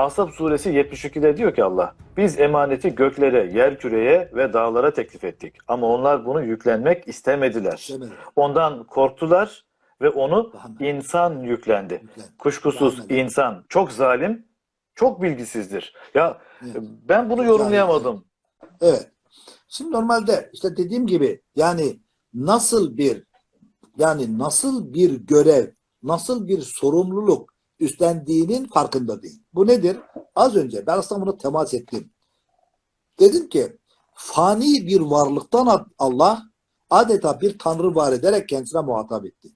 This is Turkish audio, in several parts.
Ahzab suresi 72'de diyor ki Allah, biz emaneti göklere, yer küreye ve dağlara teklif ettik. Ama onlar bunu yüklenmek istemediler. Ondan korktular ve onu Rahmet. insan yüklendi. Yüklen. Kuşkusuz Rahmet. insan çok zalim, çok bilgisizdir. Ya Evet. ben bunu Çok yorumlayamadım. Evet. Şimdi normalde işte dediğim gibi yani nasıl bir yani nasıl bir görev, nasıl bir sorumluluk üstlendiğinin farkında değil. Bu nedir? Az önce ben aslında bunu temas ettim. Dedim ki fani bir varlıktan Allah adeta bir tanrı var ederek kendisine muhatap etti.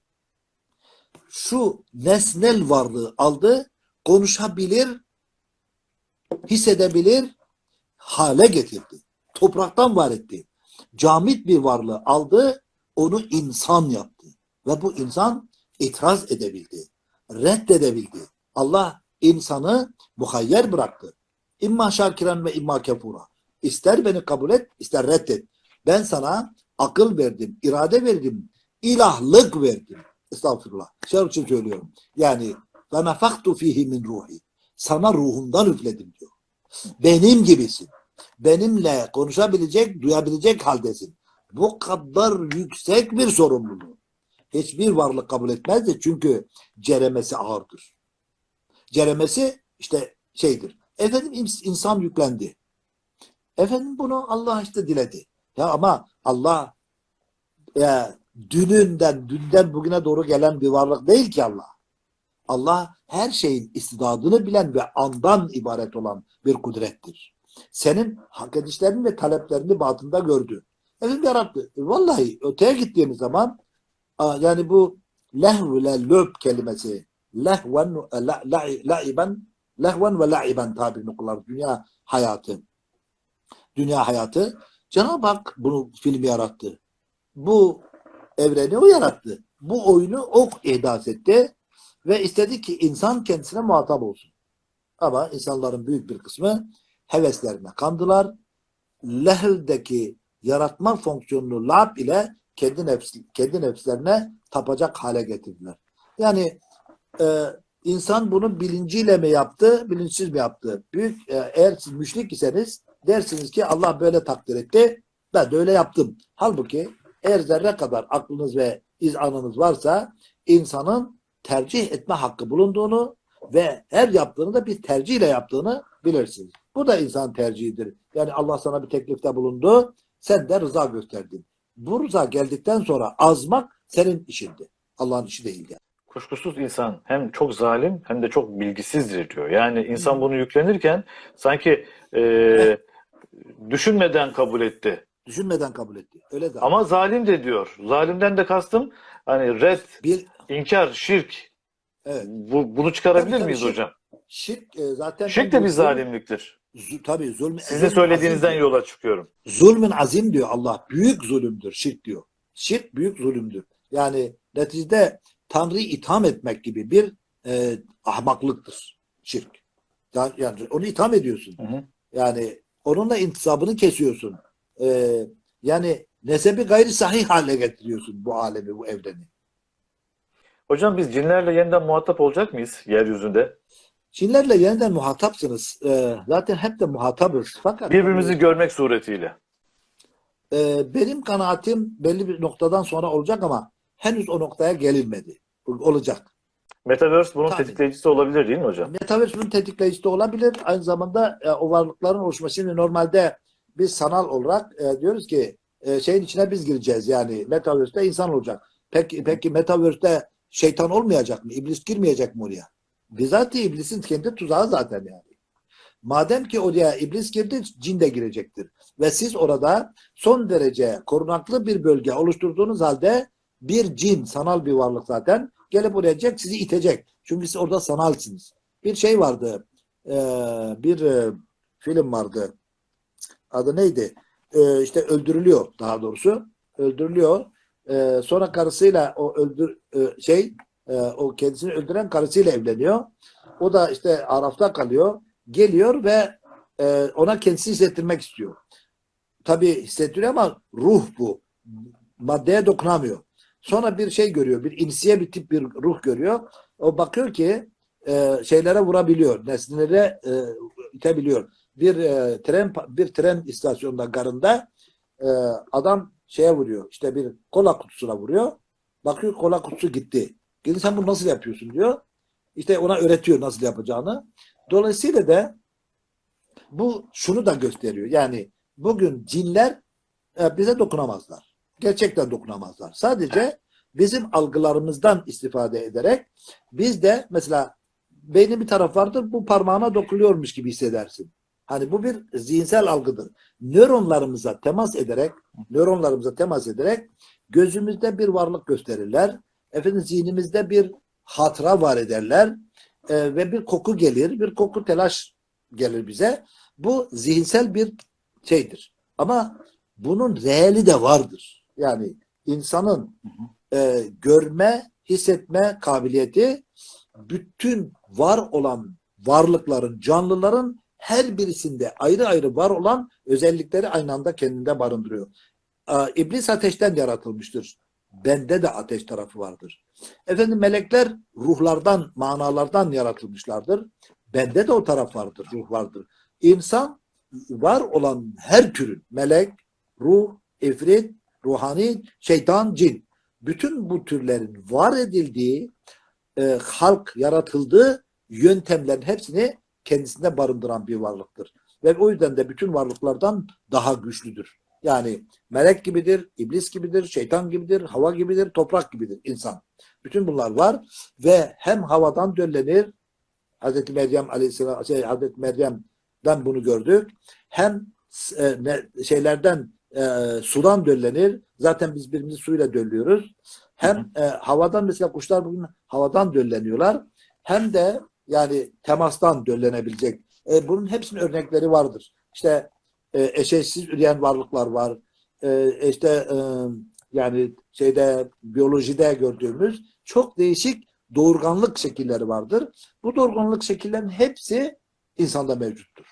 Şu nesnel varlığı aldı, konuşabilir, hissedebilir hale getirdi. Topraktan var etti. Camit bir varlığı aldı, onu insan yaptı. Ve bu insan itiraz edebildi. Reddedebildi. Allah insanı muhayyer bıraktı. İmma şakiren ve imma kefura. İster beni kabul et, ister reddet. Ben sana akıl verdim, irade verdim, ilahlık verdim. Estağfurullah. Şey için söylüyorum. Yani ve nefaktu fihi min ruhi. Sana ruhumdan üfledim diyor. Benim gibisin. Benimle konuşabilecek, duyabilecek haldesin. Bu kadar yüksek bir sorumluluğu. Hiçbir varlık kabul etmezdi çünkü ceremesi ağırdır. Ceremesi işte şeydir. Efendim ins- insan yüklendi. Efendim bunu Allah işte diledi. Ya ama Allah ya, dününden, dünden bugüne doğru gelen bir varlık değil ki Allah. Allah her şeyin istidadını bilen ve andan ibaret olan bir kudrettir. Senin hak edişlerini ve taleplerini batında gördü. Efendim yarattı. E, vallahi öteye gittiğimiz zaman yani bu lehv ile löb kelimesi lehven e, la, la, laiben lehven ve laiben tabirini kullanır. Dünya hayatı. Dünya hayatı. Cenab-ı Hak bunu filmi yarattı. Bu evreni o yarattı. Bu oyunu o ihdas etti ve istedi ki insan kendisine muhatap olsun. Ama insanların büyük bir kısmı heveslerine kandılar. Lehvdeki yaratma fonksiyonunu lab ile kendi, nefs, kendi nefslerine tapacak hale getirdiler. Yani e, insan bunu bilinciyle mi yaptı, bilinçsiz mi yaptı? Büyük, e, eğer siz müşrik iseniz dersiniz ki Allah böyle takdir etti, ben de öyle yaptım. Halbuki eğer zerre kadar aklınız ve izanınız varsa insanın tercih etme hakkı bulunduğunu ve her yaptığını da bir tercihle yaptığını bilirsiniz. Bu da insan tercihidir. Yani Allah sana bir teklifte bulundu, sen de rıza gösterdin. Bu rıza geldikten sonra azmak senin işindi. Allah'ın işi değildi. Kuşkusuz insan hem çok zalim hem de çok bilgisizdir diyor. Yani insan bunu yüklenirken sanki e, düşünmeden kabul etti. Düşünmeden kabul etti. Öyle de. Ama zalim de diyor. Zalimden de kastım hani red, bir inkar, şirk. evet, Bu, bunu çıkarabilir Tabii, tabii, miyiz şirk. hocam? şirk e, zaten Şirk de bir zalimliktir. Tabii zulm Sizin zulmün söylediğinizden azim- yola çıkıyorum. Zulmün azim diyor Allah. Büyük zulümdür şirk diyor. Şirk büyük zulümdür. Yani neticede Tanrı'yı itham etmek gibi bir e, ahmaklıktır şirk. Yani, yani onu itham ediyorsun. Hı hı. Yani onunla intisabını kesiyorsun. E, yani nesebi gayri sahih hale getiriyorsun bu alemi, bu evreni. Hocam biz cinlerle yeniden muhatap olacak mıyız yeryüzünde? Çinlerle yeniden muhatapsınız. E, zaten hep de muhatabız. Fakat Birbirimizi görmek suretiyle. e, benim kanaatim belli bir noktadan sonra olacak ama henüz o noktaya gelinmedi. Olacak. Metaverse bunun Tabii. tetikleyicisi olabilir değil mi hocam? Metaverse bunun tetikleyicisi olabilir. Aynı zamanda e, o varlıkların oluşması. Şimdi normalde biz sanal olarak e, diyoruz ki e, şeyin içine biz gireceğiz. Yani Metaverse'de insan olacak. Peki, peki Metaverse'de şeytan olmayacak mı? İblis girmeyecek mi oraya? Bizatihi iblisin kendi tuzağı zaten yani. Madem ki oraya iblis girdi, cin de girecektir. Ve siz orada son derece korunaklı bir bölge oluşturduğunuz halde bir cin, sanal bir varlık zaten gelip oraya gelecek, sizi itecek. Çünkü siz orada sanalsınız. Bir şey vardı, e, bir e, film vardı. Adı neydi? E, işte öldürülüyor daha doğrusu. Öldürülüyor. Sonra karısıyla o öldür şey e, o kendisini öldüren karısıyla evleniyor. O da işte Araf'ta kalıyor. Geliyor ve e, ona kendisi hissettirmek istiyor. Tabii hissettiriyor ama ruh bu. Maddeye dokunamıyor. Sonra bir şey görüyor. Bir insiye bir tip bir ruh görüyor. O bakıyor ki e, şeylere vurabiliyor. Nesnelere e, itebiliyor. Bir e, tren bir tren istasyonunda garında e, adam şeye vuruyor. İşte bir kola kutusuna vuruyor. Bakıyor kola kutusu gitti. Gidin sen bunu nasıl yapıyorsun diyor. İşte ona öğretiyor nasıl yapacağını. Dolayısıyla da bu şunu da gösteriyor. Yani bugün cinler e, bize dokunamazlar. Gerçekten dokunamazlar. Sadece bizim algılarımızdan istifade ederek biz de mesela beynin bir taraf vardır bu parmağına dokunuyormuş gibi hissedersin. Hani bu bir zihinsel algıdır. Nöronlarımıza temas ederek nöronlarımıza temas ederek gözümüzde bir varlık gösterirler. Efendim zihnimizde bir hatıra var ederler. E, ve bir koku gelir. Bir koku telaş gelir bize. Bu zihinsel bir şeydir. Ama bunun reali de vardır. Yani insanın e, görme, hissetme kabiliyeti bütün var olan varlıkların, canlıların her birisinde ayrı ayrı var olan özellikleri aynı anda kendinde barındırıyor. Aa, İblis ateşten yaratılmıştır. Bende de ateş tarafı vardır. Efendim melekler ruhlardan, manalardan yaratılmışlardır. Bende de o taraf vardır, ruh vardır. İnsan var olan her türün, melek, ruh, ifrit, ruhani, şeytan, cin. Bütün bu türlerin var edildiği, e, halk yaratıldığı yöntemlerin hepsini kendisinde barındıran bir varlıktır. Ve o yüzden de bütün varlıklardan daha güçlüdür. Yani melek gibidir, iblis gibidir, şeytan gibidir, hava gibidir, toprak gibidir insan. Bütün bunlar var ve hem havadan döllenir, Hazreti Meryem Aleyhisselam, şey, Hazreti Meryem'den bunu gördük. Hem e, ne, şeylerden e, sudan döllenir. Zaten biz birbirimizi suyla döllüyoruz. Hem e, havadan mesela kuşlar bugün havadan dölleniyorlar. Hem de yani temastan döllenebilecek. E, bunun hepsinin örnekleri vardır. İşte e, eşeğsiz üreyen varlıklar var. E, işte e, yani şeyde biyolojide gördüğümüz çok değişik doğurganlık şekilleri vardır. Bu doğurganlık şekillerin hepsi insanda mevcuttur.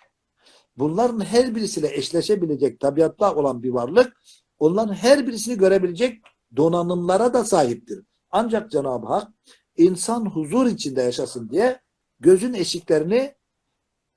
Bunların her birisiyle eşleşebilecek tabiatta olan bir varlık, onların her birisini görebilecek donanımlara da sahiptir. Ancak Cenab-ı Hak insan huzur içinde yaşasın diye gözün eşiklerini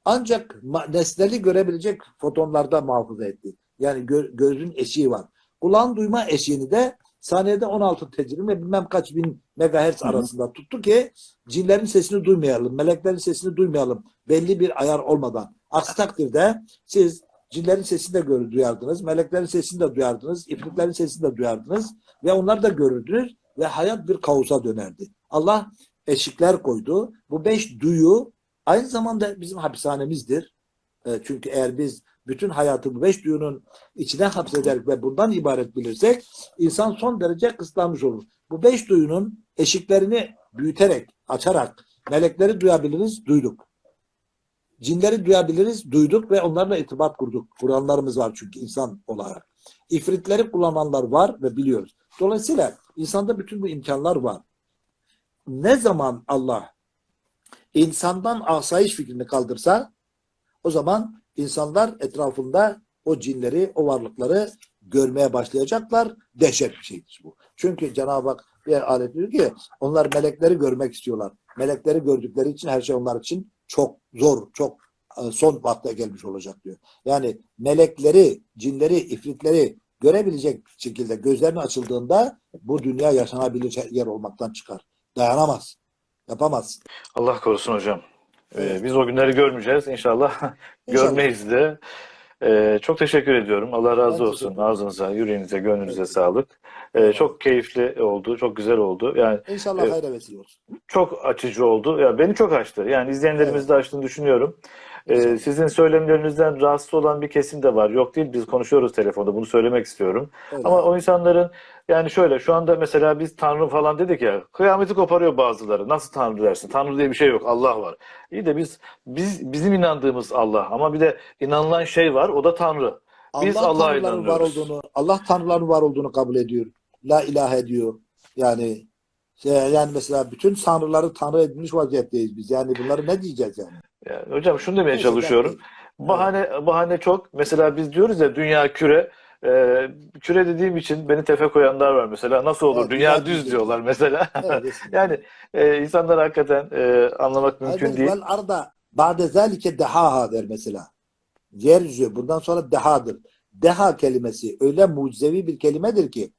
ancak nesneli görebilecek fotonlarda muhafaza etti. Yani gö- gözün eşiği var. Kulağın duyma eşiğini de saniyede 16 tecrübe ve bilmem kaç bin megahertz Hı hı. arasında tuttu ki cinlerin sesini duymayalım, meleklerin sesini duymayalım belli bir ayar olmadan. Aksi takdirde siz cinlerin sesini de gör- duyardınız, meleklerin sesini de duyardınız, ifritlerin sesini de duyardınız ve onlar da görürdünüz ve hayat bir kaosa dönerdi. Allah eşikler koydu. Bu beş duyu aynı zamanda bizim hapishanemizdir. E, çünkü eğer biz bütün hayatı bu beş duyunun içine hapsederek ve bundan ibaret bilirsek insan son derece kısıtlanmış olur. Bu beş duyunun eşiklerini büyüterek, açarak melekleri duyabiliriz, duyduk. Cinleri duyabiliriz, duyduk ve onlarla irtibat kurduk. Kur'anlarımız var çünkü insan olarak. İfritleri kullananlar var ve biliyoruz. Dolayısıyla insanda bütün bu imkanlar var. Ne zaman Allah insandan asayiş fikrini kaldırsa o zaman insanlar etrafında o cinleri, o varlıkları görmeye başlayacaklar. Dehşet bir şeydir bu. Çünkü Cenab-ı Hak bir alet diyor ki onlar melekleri görmek istiyorlar. Melekleri gördükleri için her şey onlar için çok zor, çok e, son vakte gelmiş olacak diyor. Yani melekleri, cinleri, ifritleri görebilecek şekilde gözlerini açıldığında bu dünya yaşanabilir yer olmaktan çıkar. Dayanamaz. Yapamaz. Allah korusun hocam. Ee, Evet. biz o günleri görmeyeceğiz inşallah. İnşallah. Görmeyiz de. Ee, çok teşekkür ediyorum. Allah razı Ben olsun. Ağzınıza, yüreğinize, gönlünüze Evet. sağlık. Ee, çok keyifli oldu. Çok güzel oldu. Yani İnşallah Evet. hayra vesile olsun. çok açıcı oldu. Ya beni çok açtı. Yani izleyenlerimiz Evet. de açtığını düşünüyorum. Ee, sizin söylemlerinizden rahatsız olan bir kesim de var. Yok değil. Biz konuşuyoruz telefonda. Bunu söylemek istiyorum. Öyle. Ama o insanların yani şöyle şu anda mesela biz Tanrı falan dedik ya kıyameti koparıyor bazıları. Nasıl Tanrı dersin? Tanrı diye bir şey yok. Allah var. İyi de biz biz bizim inandığımız Allah ama bir de inanılan şey var. O da Tanrı. Biz Allah Allah'a tanrıların var inanıyoruz. olduğunu, Allah tanrıların var olduğunu kabul ediyor. La ilahe diyor. Yani şey, yani mesela bütün tanrıları tanrı edilmiş vaziyetteyiz biz. Yani bunları ne diyeceğiz yani? Yani hocam şunu demeye Neyse, çalışıyorum. Bahane bahane çok. Mesela biz diyoruz ya dünya küre Ee, küre dediğim için beni tefe koyanlar var mesela. Nasıl olur? Evet, Dünya düz diyorlar mesela. Evet. yani e, insanlar hakikaten e, anlamak mümkün Hayır, değil. vel arda ba'de zalike dehaha der mesela. Yeryüzü bundan sonra dehadır. Deha kelimesi öyle mucizevi bir kelimedir ki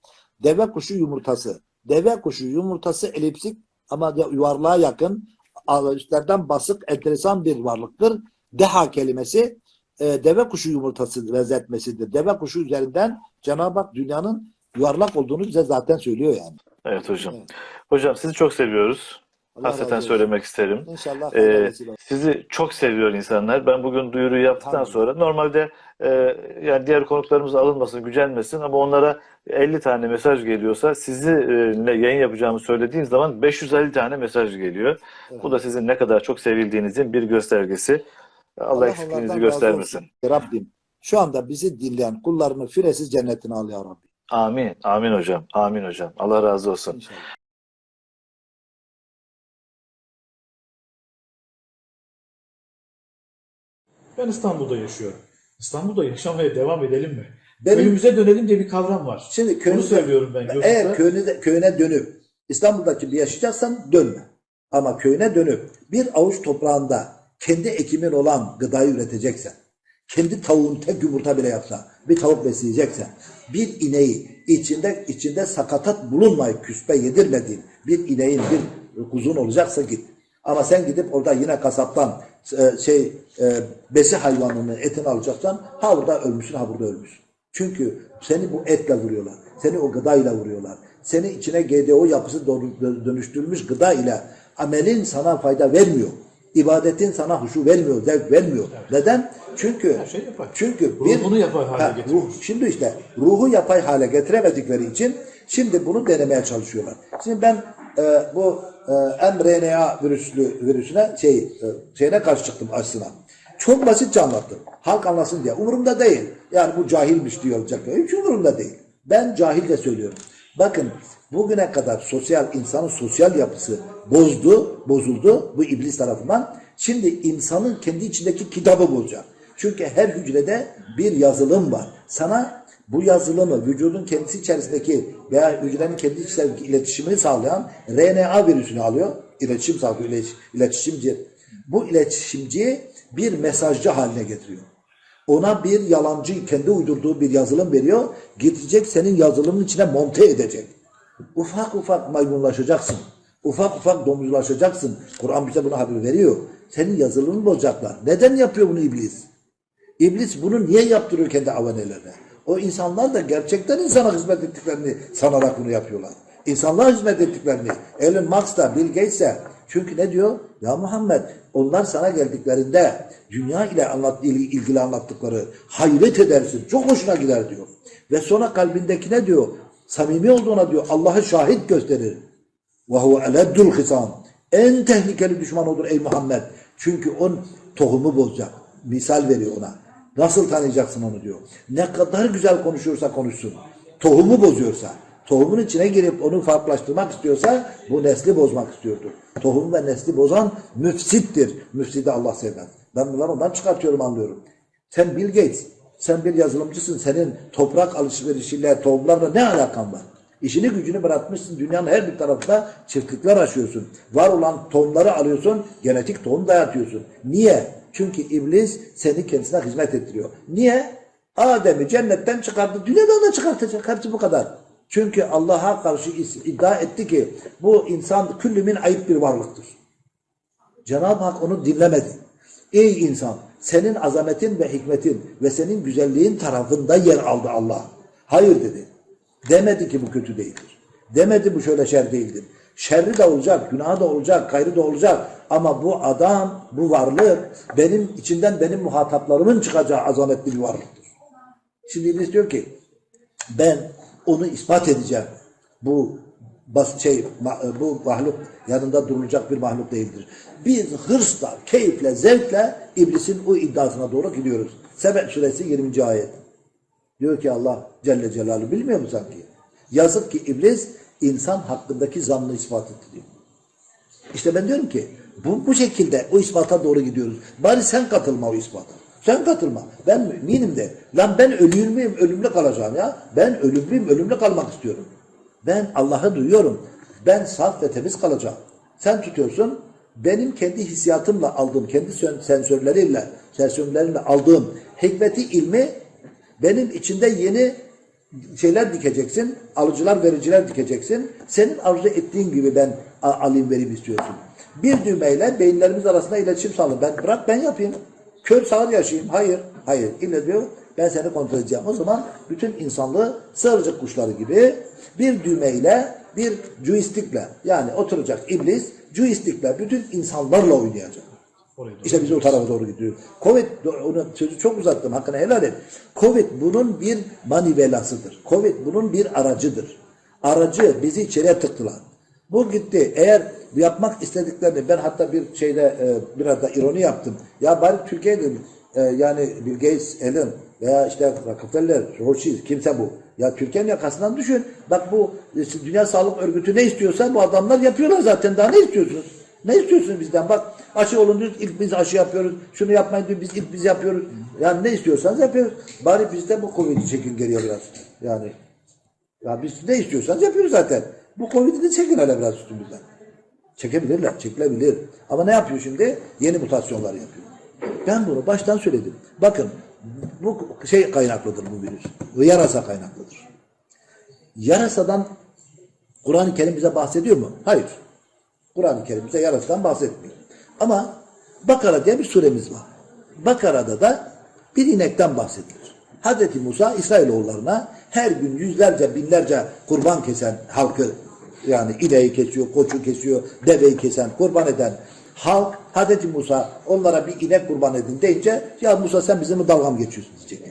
deve kuşu yumurtası. Deve kuşu yumurtası elipsik ama yuvarlığa yakın üstlerden basık enteresan bir varlıktır. Deha kelimesi e, deve kuşu yumurtası benzetmesidir. Deve kuşu üzerinden Cenab-ı Hak dünyanın yuvarlak olduğunu bize zaten söylüyor yani. Evet hocam. Evet. Hocam sizi çok seviyoruz. Allah Hasreten söylemek isterim. İnşallah Ee, sizi çok seviyor insanlar. Ben bugün duyuruyu yaptıktan Tamam. sonra normalde e, yani diğer konuklarımız alınmasın, gücenmesin ama onlara 50 tane mesaj geliyorsa sizi e, yayın yapacağımı söylediğim zaman 550 tane mesaj geliyor. Evet. Bu da sizin ne kadar çok sevildiğinizin bir göstergesi. Allah, Allah eksikliğinizi göstermesin. Rabbim şu anda bizi dinleyen kullarını firesiz cennetine al ya Rabbi. Amin. Amin hocam. Amin hocam. Allah razı olsun. İnşallah. Ben İstanbul'da yaşıyorum. İstanbul'da yaşamaya devam edelim mi? Benim Köyümüze dönelim diye bir kavram var. şimdi Bunu köyünüze, söylüyorum ben. Yoksa eğer köyüne, köyüne dönüp İstanbul'daki bir yaşayacaksan dönme. Ama köyüne dönüp bir avuç toprağında kendi ekimin olan gıdayı üreteceksen, kendi tavuğun tek yumurta bile yapsa, bir tavuk besleyeceksen, bir ineği içinde içinde sakatat bulunmayıp küspe yedirmediğin bir ineğin bir kuzun olacaksa git. Ama sen gidip orada yine kasaptan e, şey e, besi hayvanının etini alacaksan ha burada ölmüşsün ha burada ölmüşsün. Çünkü seni bu etle vuruyorlar. Seni o gıdayla vuruyorlar. Seni içine GDO yapısı dö- dönüştürülmüş gıda ile amelin sana fayda vermiyor. İbadetin sana huşu vermiyor, zevk vermiyor. Neden? Çünkü şey yapay. çünkü Ruhunu yapay hale Ha, ruh- şimdi işte ruhu yapay hale getiremedikleri için şimdi bunu denemeye çalışıyorlar. Şimdi ben e, bu e, mRNA virüslü virüsüne şey e, şeyine karşı çıktım aşısına. Çok basitçe anlattım. Halk anlasın diye. Umurumda değil. Yani bu cahilmiş diyor olacak. Hiç umurumda değil. Ben cahil de söylüyorum. Bakın bugüne kadar sosyal insanın sosyal yapısı bozdu, bozuldu bu iblis tarafından. Şimdi insanın kendi içindeki kitabı bozacak. Çünkü her hücrede bir yazılım var. Sana bu yazılımı vücudun kendisi içerisindeki veya hücrenin kendi içerisindeki iletişimini sağlayan RNA virüsünü alıyor. İletişim sağlıyor, ilet- iletişimci. Bu iletişimciyi bir mesajcı haline getiriyor. Ona bir yalancı, kendi uydurduğu bir yazılım veriyor. Getirecek senin yazılımın içine monte edecek. Ufak ufak maymunlaşacaksın. Ufak ufak domuzlaşacaksın. Kur'an bize bunu haber veriyor. Senin yazılımını bozacaklar. Neden yapıyor bunu iblis? İblis bunu niye yaptırıyor kendi avanelerine? O insanlar da gerçekten insana hizmet ettiklerini sanarak bunu yapıyorlar. İnsanlığa hizmet ettiklerini. Elon Musk da Bill Gates de. Çünkü ne diyor? Ya Muhammed onlar sana geldiklerinde dünya ile anlat, il- ilgili anlattıkları hayret edersin. Çok hoşuna gider diyor. Ve sonra kalbindeki ne diyor? Samimi olduğuna diyor Allah'ı şahit gösterir. Ve huve eleddül hisam. En tehlikeli düşman odur ey Muhammed. Çünkü on tohumu bozacak. Misal veriyor ona. Nasıl tanıyacaksın onu diyor. Ne kadar güzel konuşuyorsa konuşsun. Tohumu bozuyorsa, tohumun içine girip onu farklılaştırmak istiyorsa bu nesli bozmak istiyordur. Tohum ve nesli bozan müfsittir. Müfsidi Allah sevmez. Ben bunları ondan çıkartıyorum anlıyorum. Sen Bill Gates, sen bir yazılımcısın. Senin toprak alışverişiyle, tohumlarla ne alakan var? İşini gücünü bırakmışsın. Dünyanın her bir tarafında çiftlikler açıyorsun. Var olan tohumları alıyorsun. Genetik tohum dayatıyorsun. Niye? Çünkü iblis seni kendisine hizmet ettiriyor. Niye? Adem'i cennetten çıkardı. Dünyadan da çıkartacak. Hepsi bu kadar. Çünkü Allah'a karşı iddia etti ki bu insan küllümün ayıp bir varlıktır. Cenab-ı Hak onu dinlemedi. Ey insan senin azametin ve hikmetin ve senin güzelliğin tarafında yer aldı Allah. Hayır dedi. Demedi ki bu kötü değildir. Demedi bu şöyle şer değildir. Şerri de olacak, günahı da olacak, gayrı da olacak. Ama bu adam, bu varlık benim içinden benim muhataplarımın çıkacağı azametli bir varlıktır. Şimdi İblis diyor ki ben onu ispat edeceğim. Bu bas şey ma- bu mahluk yanında durulacak bir mahluk değildir. Biz hırsla, keyifle, zevkle iblisin o iddiasına doğru gidiyoruz. Sebep suresi 20. ayet. Diyor ki Allah Celle Celaluhu bilmiyor mu sanki? Yazık ki iblis insan hakkındaki zannı ispat etti diyor. İşte ben diyorum ki bu, bu şekilde o ispata doğru gidiyoruz. Bari sen katılma o ispata. Sen katılma. Ben müminim de. Lan ben ölür müyüm? Ölümlü kalacağım ya. Ben ölümlüyüm. Ölümlü kalmak istiyorum. Ben Allah'ı duyuyorum. Ben saf ve temiz kalacağım. Sen tutuyorsun. Benim kendi hissiyatımla aldığım, kendi sensörleriyle, sensörlerimle aldığım hikmeti, ilmi benim içinde yeni şeyler dikeceksin. Alıcılar, vericiler dikeceksin. Senin arzu ettiğin gibi ben alayım vereyim istiyorsun. Bir düğmeyle beyinlerimiz arasında iletişim sağlayın. Ben bırak ben yapayım. Kör sağır yaşayayım. Hayır. Hayır. İlle diyor ben seni kontrol edeceğim. O zaman bütün insanlığı sığırcık kuşları gibi bir düğmeyle bir joystickle yani oturacak iblis joystickle bütün insanlarla oynayacak. İşte biz o tarafa doğru gidiyoruz. Covid, onu sözü çok uzattım hakkını helal et. Covid bunun bir manivelasıdır. Covid bunun bir aracıdır. Aracı bizi içeriye tıktılar. Bu gitti. Eğer yapmak istediklerini ben hatta bir şeyde e, biraz da ironi yaptım. Ya bari Türkiye'de e, yani Bill Gates, Elon veya işte Rockefeller, Rothschild kimse bu. Ya Türkiye'nin yakasından düşün. Bak bu e, Dünya Sağlık Örgütü ne istiyorsa bu adamlar yapıyorlar zaten. Daha ne istiyorsunuz? Ne istiyorsunuz bizden? Bak aşı olun diyoruz, ilk biz aşı yapıyoruz. Şunu yapmayın diyor, biz ilk biz yapıyoruz. Yani ne istiyorsanız yapıyoruz. Bari biz de bu Covid'i çekin geriye biraz. Yani ya biz ne istiyorsanız yapıyoruz zaten. Bu Covid'i de çekin hele biraz üstümüzden. Çekebilirler, çekilebilir. Ama ne yapıyor şimdi? Yeni mutasyonlar yapıyor. Ben bunu baştan söyledim. Bakın bu şey kaynaklıdır bu virüs. Bu yarasa kaynaklıdır. Yarasadan Kur'an-ı Kerim bize bahsediyor mu? Hayır. Kur'an-ı Kerim bize yarasadan bahsetmiyor. Ama Bakara diye bir suremiz var. Bakara'da da bir inekten bahsedilir. Hazreti Musa İsrailoğullarına her gün yüzlerce binlerce kurban kesen halkı yani ineği kesiyor, koçu kesiyor, deveyi kesen, kurban eden halk Hazreti Musa onlara bir inek kurban edin deyince ya Musa sen bizim dalga mı geçiyorsun diyecek.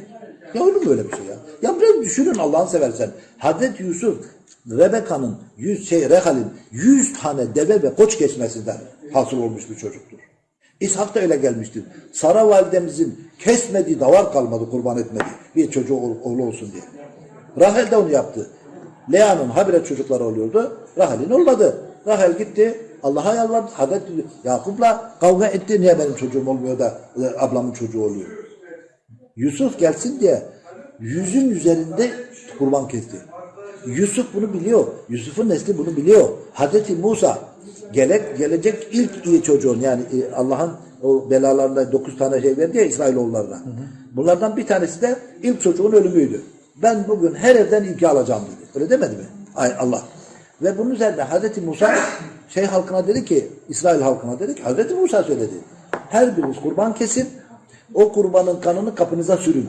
Ya olur mu böyle bir şey ya? Ya biraz düşünün Allah'ını seversen. Hazreti Yusuf Rebeka'nın yüz şey Rehal'in yüz tane deve ve koç kesmesinden hasıl olmuş bir çocuktur. İshak da öyle gelmiştir. Sara validemizin kesmediği davar kalmadı kurban etmedi. Bir çocuğu oğlu olsun diye. Rahel de onu yaptı. Lea'nın habire çocukları oluyordu. Rahel'in olmadı. Rahel gitti. Allah'a yalvardı. Hazreti Yakup'la kavga etti. Niye benim çocuğum olmuyor da e, ablamın çocuğu oluyor? Yusuf gelsin diye yüzün üzerinde kurban kesti. Yusuf bunu biliyor. Yusuf'un nesli bunu biliyor. Hazreti Musa gelek, gelecek ilk iyi çocuğun yani e, Allah'ın o belalarında dokuz tane şey verdi ya İsrailoğullarına. Bunlardan bir tanesi de ilk çocuğun ölümüydü. Ben bugün her evden ilki alacağım dedi. Öyle demedi mi? Ay Allah. Ve bunun üzerine Hazreti Musa şey halkına dedi ki, İsrail halkına dedi ki, Hazreti Musa söyledi. Her biriniz kurban kesin, o kurbanın kanını kapınıza sürün.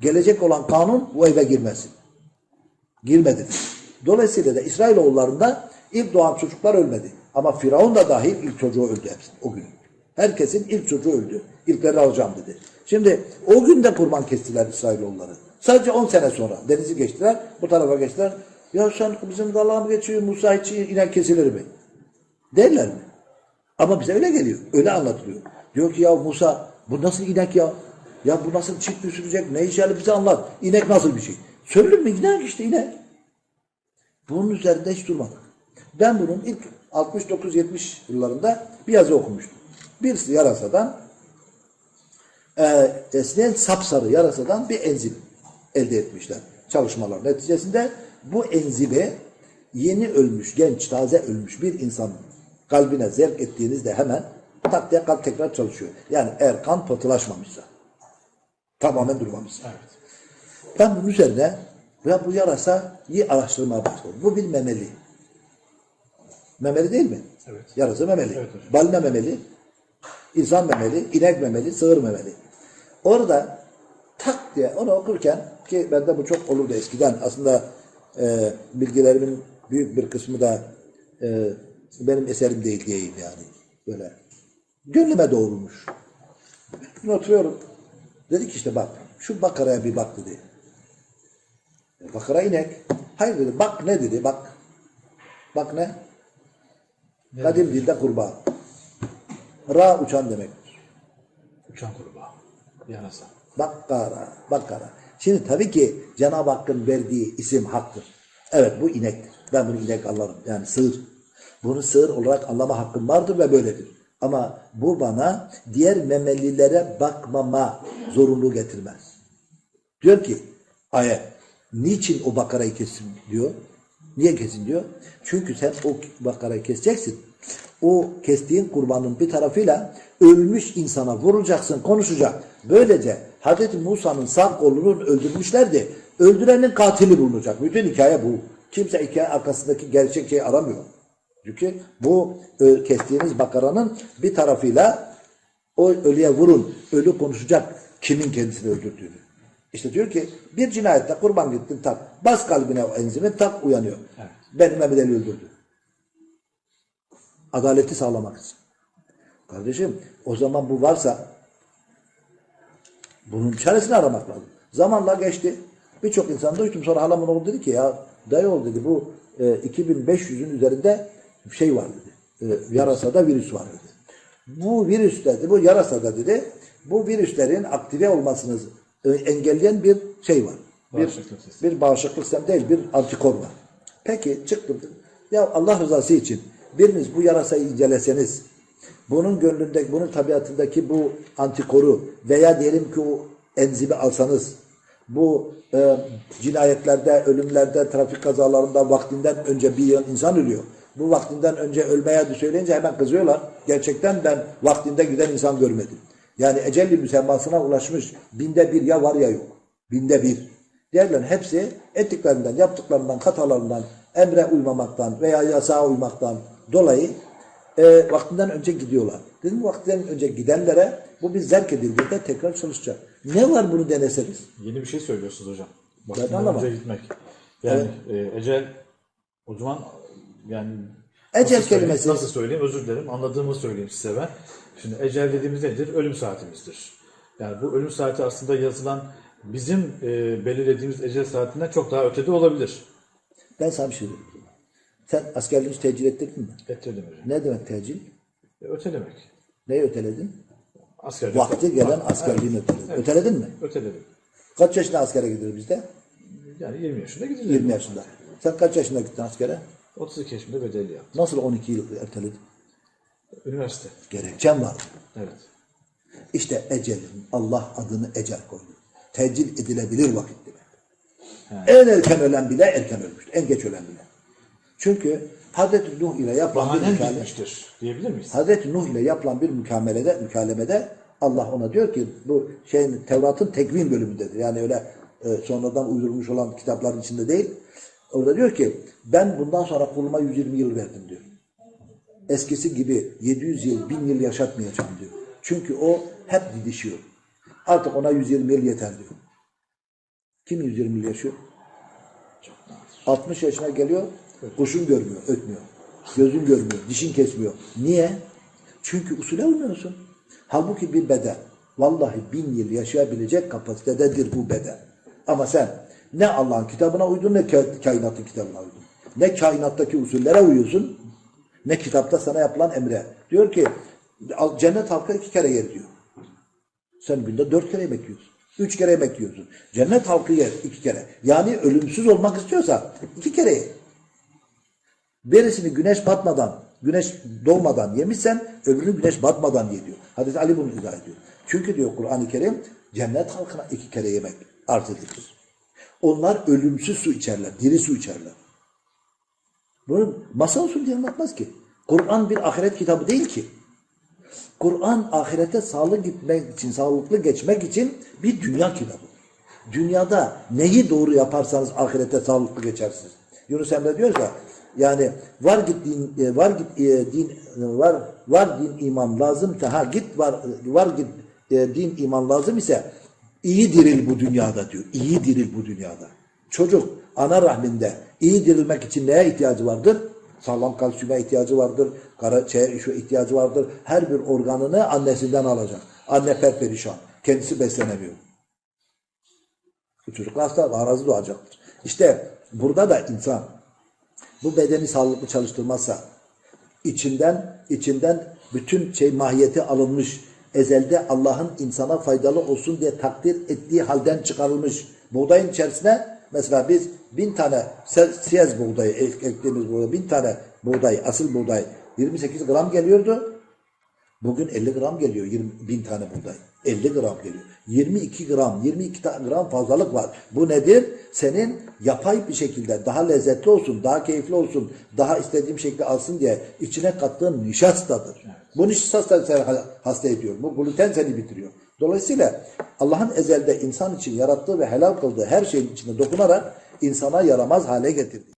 Gelecek olan kanun bu eve girmesin. Girmediler. Dolayısıyla da İsrailoğullarında ilk doğan çocuklar ölmedi. Ama Firavun da dahil ilk çocuğu öldü hepsi o gün. Herkesin ilk çocuğu öldü. İlkleri alacağım dedi. Şimdi o gün de kurban kestiler İsrailoğulları. Sadece 10 sene sonra denizi geçtiler. Bu tarafa geçtiler. Ya sen bizim dalağım geçiyor Musa hiç inek kesilir mi? Derler mi? Ama bize öyle geliyor. Öyle anlatılıyor. Diyor ki ya Musa bu nasıl inek ya? Ya bu nasıl çift mi sürecek? Ne işe bize anlat. İnek nasıl bir şey? Söylenir mi? İnek işte inek. Bunun üzerinde hiç durmadık. Ben bunun ilk 69-70 yıllarında bir yazı okumuştum. Bir yarasadan e, esneyen sapsarı yarasadan bir enzim elde etmişler. Çalışmalar neticesinde bu enzimi yeni ölmüş, genç, taze ölmüş bir insan kalbine zevk ettiğinizde hemen tak diye kalp tekrar çalışıyor. Yani eğer kan pıhtılaşmamışsa, tamamen durmamışsa. Evet. Ben bunun üzerine ve bu yarasayı araştırmaya başladım. Bu bir memeli. Memeli değil mi? Evet. Yarasa memeli. Evet hocam. Balina memeli, insan memeli, inek memeli, sığır memeli. Orada tak diye onu okurken ki bende bu çok olurdu eskiden. Aslında e, bilgilerimin büyük bir kısmı da e, benim eserim değil diyeyim yani. Böyle gönlüme doğrulmuş. Ben oturuyorum. Dedi ki işte bak şu bakaraya bir bak dedi. E, Bakara inek. Hayır dedi bak ne dedi bak. Bak ne? Kadim dilde kurbağa. Ra uçan demektir. Uçan kurbağa. Yarasa. Bakkara, bakkara. Şimdi tabii ki Cenab-ı Hakk'ın verdiği isim haktır. Evet bu inektir. Ben bunu inek anlarım. Yani sığır. Bunu sığır olarak anlama hakkım vardır ve böyledir. Ama bu bana diğer memelilere bakmama zorunluluğu getirmez. Diyor ki ayet niçin o bakarayı kesin diyor. Niye kesin diyor? Çünkü sen o bakarayı keseceksin. O kestiğin kurbanın bir tarafıyla ölmüş insana vuracaksın, konuşacak. Böylece Hz. Musa'nın sağ kolunu öldürmüşlerdi. Öldürenin katili bulunacak. Bütün hikaye bu. Kimse hikaye arkasındaki gerçek şeyi aramıyor. Çünkü bu ö, kestiğiniz bakaranın bir tarafıyla o ölüye vurun, ölü konuşacak kimin kendisini öldürdüğünü. İşte diyor ki bir cinayette kurban gittin tak. Bas kalbine o enzimi tak uyanıyor. Evet. Benim Mehmet Ali öldürdü. Adaleti sağlamak için. Kardeşim o zaman bu varsa bunun çaresini aramak lazım. Zamanla geçti. Birçok insan duydum. Sonra halamın oğlu dedi ki ya dayı oğlu dedi bu e, 2500'ün üzerinde şey var dedi. E, yarasada virüs var dedi. Bu virüs dedi, bu yarasada dedi, bu virüslerin aktive olmasını e, engelleyen bir şey var. Bir, Bağışıklık bir bağışıklık sistemi değil, bir antikor var. Peki çıktım. Ya Allah rızası için biriniz bu yarasayı inceleseniz, bunun gönlündeki, bunun tabiatındaki bu antikoru veya diyelim ki o enzimi alsanız, bu e, cinayetlerde, ölümlerde, trafik kazalarında vaktinden önce bir yıl insan ölüyor. Bu vaktinden önce ölmeye söyleyince hemen kızıyorlar. Gerçekten ben vaktinde giden insan görmedim. Yani ecelli müsemmasına ulaşmış binde bir ya var ya yok. Binde bir. Diğerlerin hepsi ettiklerinden, yaptıklarından, hatalarından, emre uymamaktan veya yasağa uymaktan dolayı e, vaktinden önce gidiyorlar. Dedim vaktinden önce gidenlere bu bir zerk edildiğinde tekrar çalışacak. Ne var bunu deneseniz? Yeni bir şey söylüyorsunuz hocam. Vaktinden önce gitmek. Yani e, ecel o zaman yani Ecel nasıl söyleyeyim- kelimesi- nasıl söyleyeyim özür dilerim anladığımı söyleyeyim size ben. Şimdi ecel dediğimiz nedir? Ölüm saatimizdir. Yani bu ölüm saati aslında yazılan bizim e, belirlediğimiz ecel saatinden çok daha ötede olabilir. Ben sana bir şey diyeyim. Sen askerliğini tecil ettirdin mi? Ötelemek hocam. Ne demek tecil? E, ötelemek. Neyi öteledin? Asker Vakti gelen askerliğini öteledin. Öteledin mi? Öteledim. Kaç yaşında askere gidilir bizde? Yani 20 yaşında gidilir. 20 yaşında. Sen kaç yaşında gittin askere? 32 yaşında bedelli yaptım. Nasıl 12 yıl erteledin? Üniversite. Gerekçem var. Evet. İşte ecelin Allah adını ecel koydu. Tecil edilebilir vakit demek. En erken ölen bile erken ölmüştür. En geç ölen bile. Çünkü Hazreti Nuh ile yapılan bir mükale- diyebilir miyiz? Hazreti Nuh ile yapılan bir mükamelede, mükalemede Allah ona diyor ki bu şeyin Tevrat'ın tekvin bölümündedir. Yani öyle e, sonradan uydurmuş olan kitapların içinde değil. Orada diyor ki ben bundan sonra kuluma 120 yıl verdim diyor. Eskisi gibi 700 yıl, 1000 yıl yaşatmayacağım diyor. Çünkü o hep didişiyor. Artık ona 120 yıl yeter diyor. Kim 120 yıl yaşıyor? 60 yaşına geliyor, kuşun görmüyor, ötmüyor. Gözün görmüyor, dişin kesmiyor. Niye? Çünkü usule uymuyorsun. Halbuki bir beden, vallahi bin yıl yaşayabilecek kapasitededir bu beden. Ama sen ne Allah'ın kitabına uydun ne ka- kainatın kitabına uydun. Ne kainattaki usullere uyuyorsun, ne kitapta sana yapılan emre. Diyor ki cennet halkı iki kere yer diyor. Sen günde dört kere yemek yiyorsun. Üç kere yemek yiyorsun. Cennet halkı yer iki kere. Yani ölümsüz olmak istiyorsa iki kere ye. Birisini güneş batmadan, güneş doğmadan yemişsen öbürünü güneş batmadan ye diyor. Hazreti Ali bunu izah ediyor. Çünkü diyor Kur'an-ı Kerim cennet halkına iki kere yemek arz edilir. Onlar ölümsüz su içerler, diri su içerler. Bunu masal usulü anlatmaz ki. Kur'an bir ahiret kitabı değil ki. Kur'an ahirete sağlık gitmek için, sağlıklı geçmek için bir dünya kitabı. Dünyada neyi doğru yaparsanız ahirete sağlıklı geçersiniz. Yunus Emre diyor ya yani var git din e, var git e, din e, var var din iman lazım ha git var var git din iman lazım ise iyi diril bu dünyada diyor. İyi diril bu dünyada. Çocuk ana rahminde iyi dirilmek için neye ihtiyacı vardır? Sağlam kalsiyuma ihtiyacı vardır. Kara şey, şu ihtiyacı vardır. Her bir organını annesinden alacak. Anne perperişan. Kendisi beslenemiyor. Bu çocuk hasta, arazi doğacaktır. İşte burada da insan bu bedeni sağlıklı çalıştırmazsa içinden içinden bütün şey mahiyeti alınmış ezelde Allah'ın insana faydalı olsun diye takdir ettiği halden çıkarılmış buğdayın içerisine mesela biz bin tane siyez buğdayı ek- ektiğimiz buğday bin tane buğday asıl buğday 28 gram geliyordu Bugün 50 gram geliyor 20 bin tane buğday. 50 gram geliyor. 22 gram, 22 ta- gram fazlalık var. Bu nedir? Senin yapay bir şekilde daha lezzetli olsun, daha keyifli olsun, daha istediğim şekilde alsın diye içine kattığın nişastadır. Bu nişasta seni ha- hasta ediyor. Bu gluten seni bitiriyor. Dolayısıyla Allah'ın ezelde insan için yarattığı ve helal kıldığı her şeyin içine dokunarak insana yaramaz hale getirdi.